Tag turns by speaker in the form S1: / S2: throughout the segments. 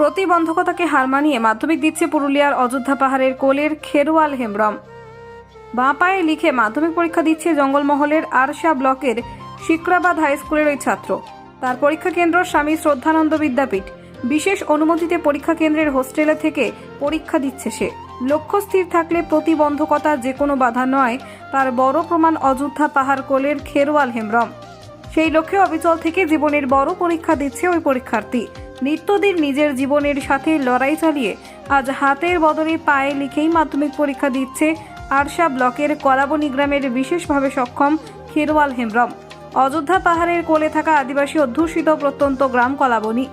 S1: প্রতিবন্ধকতাকে হার মানিয়ে মাধ্যমিক দিচ্ছে পুরুলিয়ার অযোধ্যা পাহাড়ের কোলের খেরোয়াল হেমব্রম। বাঁ পায়ে লিখে মাধ্যমিক পরীক্ষা দিচ্ছে জঙ্গলমহলের আরশা ব্লকের শিকরাবাদ হাই স্কুলের ওই ছাত্র। তার পরীক্ষা কেন্দ্র স্বামী শ্রদ্ধানন্দ বিদ্যাপীঠ। বিশেষ অনুমতিতে পরীক্ষা কেন্দ্রের হোস্টেলে থেকে পরীক্ষা দিচ্ছে সে। লক্ষ্য স্থির থাকলে প্রতিবন্ধকতা যে কোনো বাধা নয়, তার বড় প্রমাণ অযোধ্যা পাহাড় কোলের খেরোয়াল হেমব্রম। সেই লক্ষ্যে অবিচল থেকে জীবনের বড় পরীক্ষা দিচ্ছে ওই পরীক্ষার্থী। নিত্যদিন নিজের জীবনের সাথে লড়াই চালিয়ে আজ হাতের বদলে পায়ে লিখেই মাধ্যমিক পরীক্ষা দিচ্ছে আরশা ব্লকের কলাবনি গ্রামের বিশেষভাবে সক্ষম খেরওয়াল হেমব্রম। অযোধ্যা পাহাড়ের কোলে থাকা আদিবাসী অধ্যুষিত প্রত্যন্ত গ্রাম কলাবনি।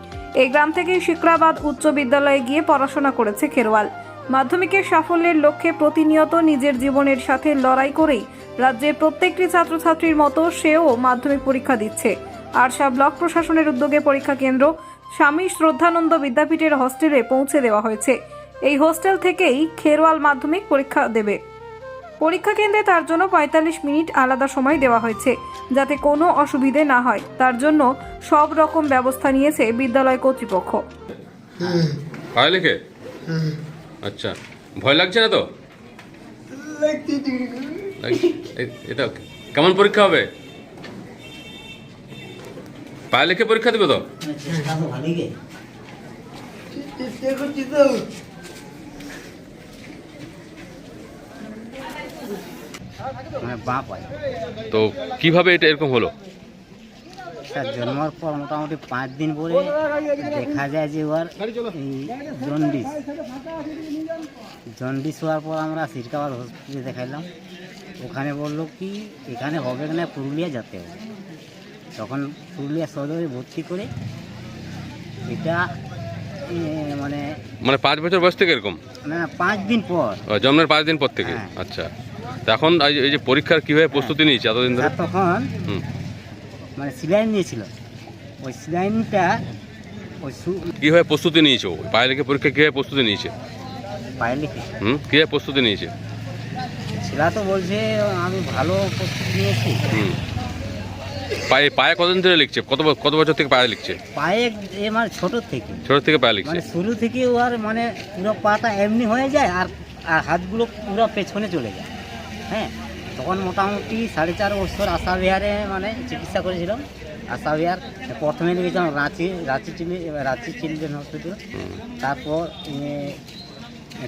S1: এই গ্রাম থেকেই শিকরাবাদ উচ্চ বিদ্যালয়ে গিয়ে পড়াশোনা করেছে খেরওয়াল। মাধ্যমিকের সাফল্যের লক্ষ্যে প্রতিনিয়ত নিজের জীবনের সাথে লড়াই করেই রাজ্যের প্রত্যেকটি ছাত্রছাত্রীর মতো সেও মাধ্যমিক পরীক্ষা দিচ্ছে। আরশা ব্লক প্রশাসনের উদ্যোগে পরীক্ষা কেন্দ্র স্বামী শ্রদ্ধানন্দ বিদ্যাপীঠের হোস্টেলে পৌঁছে দেওয়া হয়েছে। এই হোস্টেল থেকেই খেরওয়াল মাধ্যমিক পরীক্ষা দেবে। পরীক্ষা কেন্দ্রে তার জন্য পঁয়তাল্লিশ মিনিট আলাদা সময় দেওয়া হয়েছে যাতে কোনো অসুবিধে না হয়। তার জন্য সব রকম ব্যবস্থা নিয়েছে বিদ্যালয় কর্তৃপক্ষ।
S2: আচ্ছা ভয় লাগছে না তো? এটা কেমন পরীক্ষা হবে? পায়ে লিখে পরীক্ষা দেবে তো?
S3: পায়।
S2: তো কীভাবে এটা এরকম হলো?
S3: তার জন্মার পর মোটামুটি পাঁচ দিন পরে দেখা যায় যে ওর এই জন্ডিস। জন্ডিস হওয়ার পর আমরা সিরকাবাদ হসপিটালে দেখাইলাম। ওখানে বলল কি এখানে হবে না পুরুলিয়া যেতে হবে। তখন পুরুলিয়া সদরে ভর্তি করে এটা মানে
S2: মানে পাঁচ বছর বয়স থেকে এরকম?
S3: না পাঁচ দিন পর।
S2: জন্মের পাঁচ দিন পর থেকে?
S3: হ্যাঁ।
S2: আচ্ছা। এখন এই যে- পরীক্ষার কীভাবে প্রস্তুতি নিয়েছে এতদিন ধরে?
S3: তখন মানে সিলাইন নিয়েছিল। ওই সিলাইনটা ওই
S2: কীভাবে প্রস্তুতি নিয়েছো? পায়ে লিখে পরীক্ষা কীভাবে প্রস্তুতি নিয়েছে?
S3: পায়ে লিখে
S2: হুম কীভাবে প্রস্তুতি নিয়েছে?
S3: ছেলা তো বলছে আমি ভালো প্রস্তুতি নিয়েছি।
S2: হুম। পায়ে পায়ে কতদিন ধরে লিখছে? কত কত বছর থেকে পায়ে লিখছে?
S3: পায়ে এ মানে ছোট থেকে।
S2: ছোট থেকে পায়ে লিখছে?
S3: মানে শুরু থেকে ওর মানে পুরো পাটা এমনি হয়ে যায় আর আর হাতগুলো পুরো পেছনে চলে যায়। হ্যাঁ? তখন মোটামুটি সাড়ে চার বছর আশা বিহারে মানে চিকিৎসা করেছিলাম। আশা বিহার প্রথমে নিয়ে গেছিলাম রাঁচি রাঁচি চিলি রাঁচি চিলড্রেন হসপিটাল। তারপর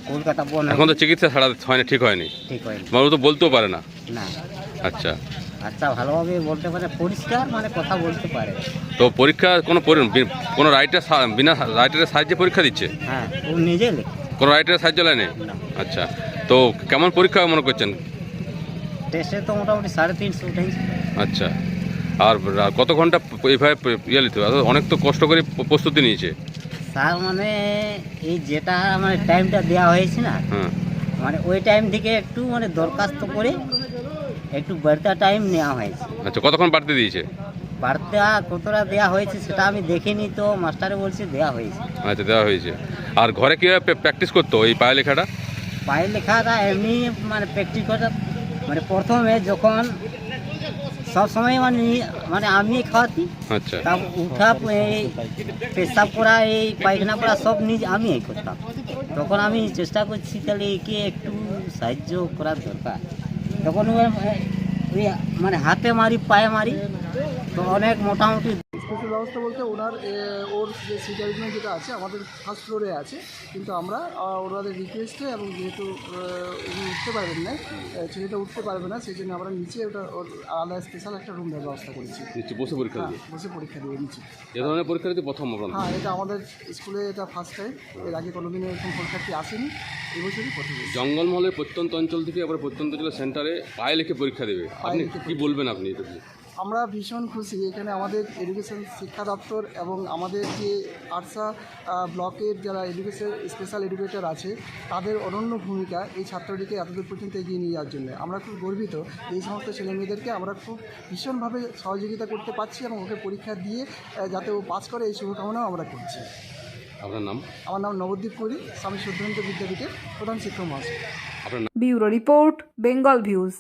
S3: কলকাতা বন
S2: এখন তো চিকিৎসা ছাড়া হয়নি ঠিক হয়নি?
S3: ঠিক হয়নি।
S2: মানুষ তো বলতেও পারে না?
S3: না।
S2: আচ্ছা।
S3: আচ্ছা ভালোভাবে বলতে পারে পরিষ্কার মানে কথা বলতে পারে।
S2: তো পরীক্ষা কোনো কোনো রাইটার বিনা রাইটারের সাহায্যে পরীক্ষা দিচ্ছে?
S3: হ্যাঁ ও নিজে
S2: কোনো রাইটারের সাহায্য নেয়নি?
S3: না।
S2: আচ্ছা। তো কেমন পরীক্ষা মনে করছেন?
S3: টেস্টে তো মোটামুটি সাড়ে তিনশো উঠেছে
S2: আচ্ছা। আর কত ঘণ্টা এইভাবে ইয়ে নিতে হবে? অনেক তো কষ্ট করে প্রস্তুতি নিয়েছে।
S3: স্যার মানে এই যেটা মানে টাইমটা দেওয়া হয়েছে না
S2: হ্যাঁ।
S3: মানে ওই টাইম থেকে একটু মানে দরখাস্ত করে একটু বাড়তা টাইম নেওয়া হয়েছে।
S2: আচ্ছা কতক্ষণ বাড়তে দিয়েছে?
S3: বাড়তা কতটা দেওয়া হয়েছে সেটা আমি দেখিনি তো মাস্টারে বলছে দেওয়া হয়েছে।
S2: আচ্ছা দেওয়া হয়েছে। আর ঘরে কীভাবে প্র্যাকটিস করতো এই পায়ে লেখাটা?
S3: পায়ে লেখাটা এমনি মানে প্র্যাকটিস করা মানে প্রথমে যখন সব সময় মানে মানে আমি খাওয়াতি
S2: আচ্ছা।
S3: তা উঠা এই পেশাব করা এই পায়খানা করা সব নিজ আমি করতাম। তখন আমি চেষ্টা করছি তাহলে একে একটু সাহায্য করার দরকার। তখন মানে হাতে মারি পায়ে মারি তো অনেক মোটামুটি
S4: স্পেশাল ব্যবস্থা বলতে ওনার ওর যে সিট অ্যারেঞ্জমেন্ট যেটা আছে আমাদের ফার্স্ট ফ্লোরে আছে। কিন্তু আমরা ওনাদের রিকোয়েস্টে এবং যেহেতু উনি উঠতে পারবেন না ছেলেটা উঠতে পারবে না সেই জন্য আমরা নিচে ওটা ওর আলাদা স্পেশাল একটা রুম ব্যবস্থা করেছি।
S2: নিচে বসে পরীক্ষা
S4: হ্যাঁ বসে পরীক্ষা দিয়ে নিচ্ছি
S2: এ ধরনের পরীক্ষা দিতে প্রথম
S4: হ্যাঁ এটা আমাদের স্কুলে এটা ফার্স্ট টাইম এর আগে কোনোদিনও এরকম পরীক্ষার্থী আসেনি এবছরই প্রথম।
S2: জঙ্গলমহলের প্রত্যন্ত অঞ্চল থেকে আবার প্রত্যন্ত অঞ্চলের সেন্টারে পায়ে লিখে পরীক্ষা দেবে। আপনি কি বলবেন আপনি এটা?
S4: আমরা ভীষণ খুশি এখানে আমাদের এডুকেশন শিক্ষা দপ্তর এবং আমাদের যে আরসা ব্লকের যারা এডুকেশন স্পেশাল এডুকেটর আছে তাদের অনন্য ভূমিকা এই ছাত্রটিকে এতদূর পর্যন্ত এগিয়ে নিয়ে যাওয়ার জন্য। আমরা খুব গর্বিত এই সমস্ত ছেলেমেয়েদেরকে আমরা খুব ভীষণভাবে সহযোগিতা করতে পারছি এবং ওকে পরীক্ষা দিয়ে যাতে ও পাস করে এই শুভকামনাও আমরা করছি।
S2: আপনার নাম?
S4: আমার নাম নবদ্বীপ করি স্বামী শুদ্ধান্ত বিদ্যাপীঠের প্রধান শিক্ষক মহাশয়।
S2: আপনার নাম?
S1: Bureau report Bengal views.